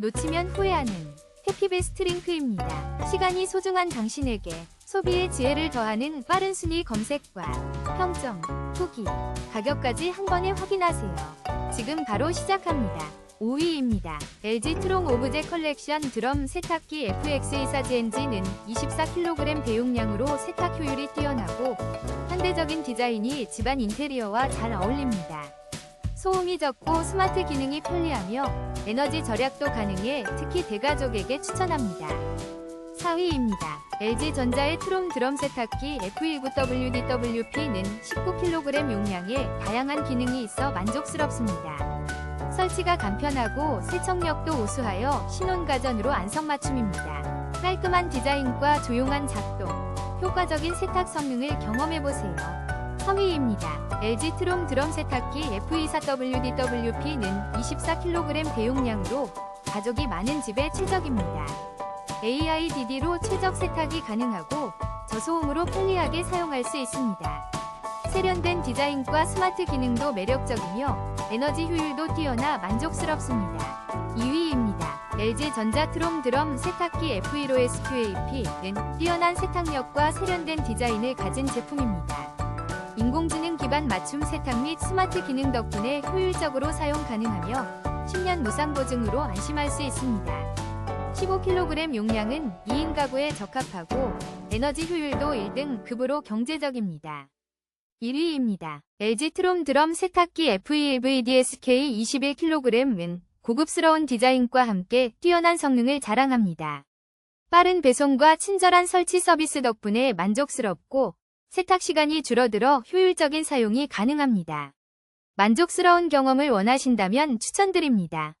놓치면 후회하는 해피베스트 링크입니다. 시간이 소중한 당신에게 소비의 지혜를 더하는 빠른 순위 검색과 평점, 후기, 가격까지 한 번에 확인하세요. 지금 바로 시작합니다. 5위입니다. LG 트롱 오브제 컬렉션 드럼 세탁기 FX24GNG는 24kg 배용량으로 세탁 효율이 뛰어나고 현대적인 디자인이 집안 인테리어와 잘 어울립니다. 소음이 적고 스마트 기능이 편리하며 에너지 절약도 가능해 특히 대가족에게 추천합니다. 4위입니다. LG전자의 트롬 드럼 세탁기 F19WDWP는 19kg 용량에 다양한 기능이 있어 만족스럽습니다. 설치가 간편하고 세척력도 우수하여 신혼가전으로 안성맞춤입니다. 깔끔한 디자인과 조용한 작동, 효과적인 세탁 성능을 경험해보세요. 3위입니다. LG 트롬 드럼 세탁기 F24WDWP는 24kg 배용량으로 가족이 많은 집에 최적입니다. AIDD로 최적 세탁이 가능하고 저소음으로 편리하게 사용할 수 있습니다. 세련된 디자인과 스마트 기능도 매력적이며 에너지 효율도 뛰어나 만족스럽습니다. 2위입니다. LG 전자 트롬 드럼 세탁기 F15SQAP는 뛰어난 세탁력과 세련된 디자인을 가진 제품입니다. 인공지능 기반 맞춤 세탁 및 스마트 기능 덕분에 효율적으로 사용 가능하며 10년 무상 보증으로 안심할 수 있습니다. 15kg 용량은 2인 가구에 적합하고 에너지 효율도 1등 급으로 경제적입니다. 1위입니다. LG 트롬 드럼 세탁기 FEVDSK 21kg은 고급스러운 디자인과 함께 뛰어난 성능을 자랑합니다. 빠른 배송과 친절한 설치 서비스 덕분에 만족스럽고 세탁 시간이 줄어들어 효율적인 사용이 가능합니다. 만족스러운 경험을 원하신다면 추천드립니다.